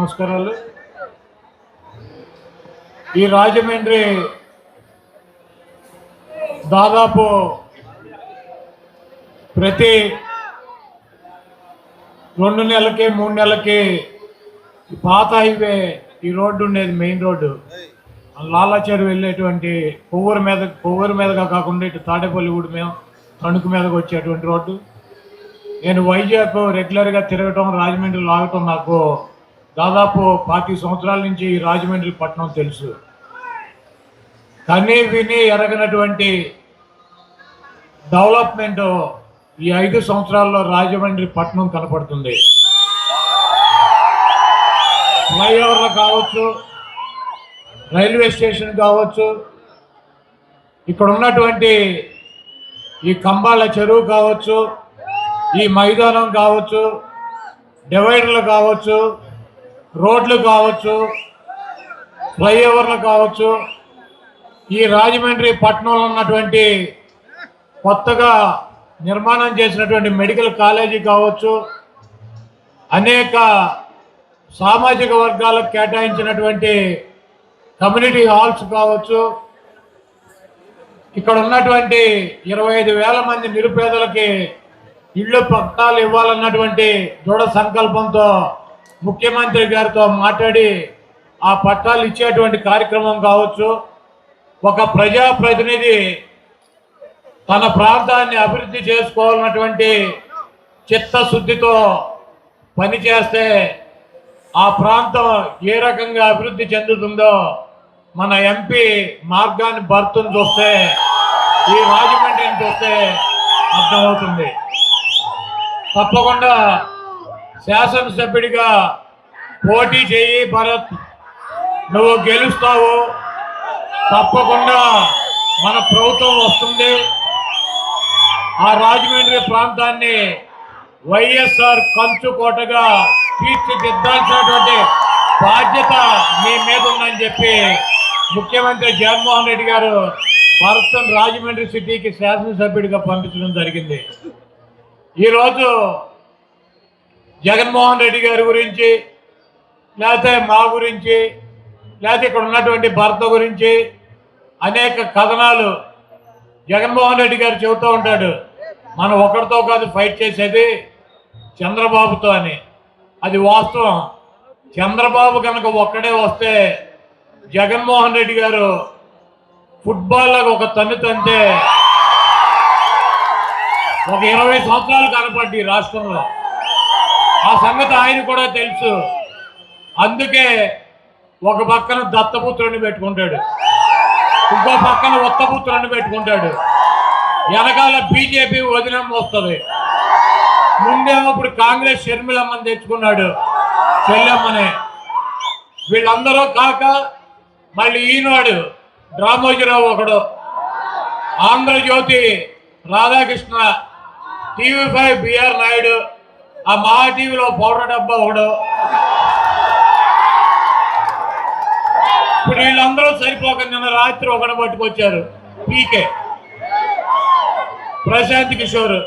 నమస్కారాలు. ఈ రాజమండ్రి దాదాపు ప్రతి రెండు నెలలకి మూడు నెలలకి పాత హైవే ఈ రోడ్డు ఉండేది మెయిన్ రోడ్డు. లాలాచేరు వెళ్ళేటువంటి కొవ్వూరు మీద కొవ్వూరు మీదగా కాకుండా ఇటు తాడేపల్లి ఊడి మీద తణుకు మీదకి వచ్చేటువంటి రోడ్డు. నేను వైజాగ్ రెగ్యులర్గా తిరగటం రాజమండ్రి లాగటం నాకు దాదాపు పార్టీ సంవత్సరాల నుంచి ఈ రాజమండ్రి పట్టణం తెలుసు. కనీ విని ఎరగనటువంటి డెవలప్మెంట్ ఈ ఐదు సంవత్సరాల్లో రాజమండ్రి పట్టణం కనపడుతుంది. ఫ్లైఓవర్లు కావచ్చు రైల్వే స్టేషన్ కావచ్చు ఇక్కడ ఉన్నటువంటి ఈ కంబాల చెరువు కావచ్చు ఈ మైదానం కావచ్చు డివైడర్లు కావచ్చు రోడ్లు కావచ్చు ఫ్లైఓవర్లు కావచ్చు ఈ రాజమండ్రి పట్టణంలో ఉన్నటువంటి కొత్తగా నిర్మాణం చేసినటువంటి మెడికల్ కాలేజీ కావచ్చు అనేక సామాజిక వర్గాలకు కేటాయించినటువంటి కమ్యూనిటీ హాల్స్ కావచ్చు ఇక్కడ ఉన్నటువంటి ఇరవై ఐదు వేల మంది నిరుపేదలకి ఇళ్ళు పట్టాలు ఇవ్వాలన్నటువంటి దృఢ సంకల్పంతో ముఖ్యమంత్రి గారితో మాట్లాడి ఆ పట్టాలు ఇచ్చేటువంటి కార్యక్రమం కావచ్చు. ఒక ప్రజాప్రతినిధి తన ప్రాంతాన్ని అభివృద్ధి చేసుకోవాలన్నటువంటి చిత్తశుద్ధితో పనిచేస్తే ఆ ప్రాంతం ఏ రకంగా అభివృద్ధి చెందుతుందో మన ఎంపీ మార్గాన్ని భర్తను చూస్తే ఈ రాజమండ్రిని చూస్తే అర్థమవుతుంది. తప్పకుండా శాసనసభ్యుడిగా పోటీ చేయి భరత్. నువ్వు గెలుస్తావు. తప్పకుండా మన ప్రభుత్వం వస్తుంది. ఆ రాజమండ్రి ప్రాంతాన్ని వైఎస్ఆర్ కంచుకోటగా తీర్చిదిద్దాల్సినటువంటి బాధ్యత మీ మీద ఉందని చెప్పి ముఖ్యమంత్రి జగన్మోహన్ రెడ్డి గారు భరత్ రాజమండ్రి సిటీకి శాసనసభ్యుడిగా పంపించడం జరిగింది. ఈరోజు జగన్మోహన్ రెడ్డి గారి గురించి లేకపోతే మా గురించి లేకపోతే ఇక్కడ ఉన్నటువంటి భర్త గురించి అనేక కథనాలు జగన్మోహన్ రెడ్డి గారు చెబుతూ ఉంటాడు. మనం ఒకరితో కాదు ఫైట్ చేసేది చంద్రబాబుతో అని. అది వాస్తవం. చంద్రబాబు కనుక ఒక్కడే వస్తే జగన్మోహన్ రెడ్డి గారు ఫుట్బాల్ లాగా ఒక తన్ను తంతే. ఒక ఇరవై సంవత్సరాలు కనపడ్డాయి రాష్ట్రంలో. ఆ సంగతి ఆయన కూడా తెలుసు. అందుకే ఒక పక్కన దత్తపుత్రుని పెట్టుకుంటాడు. ఇంకో పక్కన ఉత్తపుత్రుని పెట్టుకుంటాడు. వెనకాల బీజేపీ వదినం వస్తుంది. ముందేమో ఇప్పుడు కాంగ్రెస్ షర్మిలమ్మని తెచ్చుకున్నాడు చెల్లెమ్మనే. వీళ్ళందరూ కాక మళ్ళీ ఈనాడు రామోజీరావు ఒకడు. Andhra Jyothi Radhakrishna TV five BR Naidu ఆ మహా టీవీలో పౌడర్ డబ్బా ఒకడు. ఇప్పుడు వీళ్ళందరూ సరిపోక నిన్న రాత్రి ఒకడు పట్టుకొచ్చారు. పీకే. ప్రశాంత్ కిషోర్.